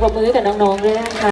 ปรบมือกับน้องๆด้วยนะคะ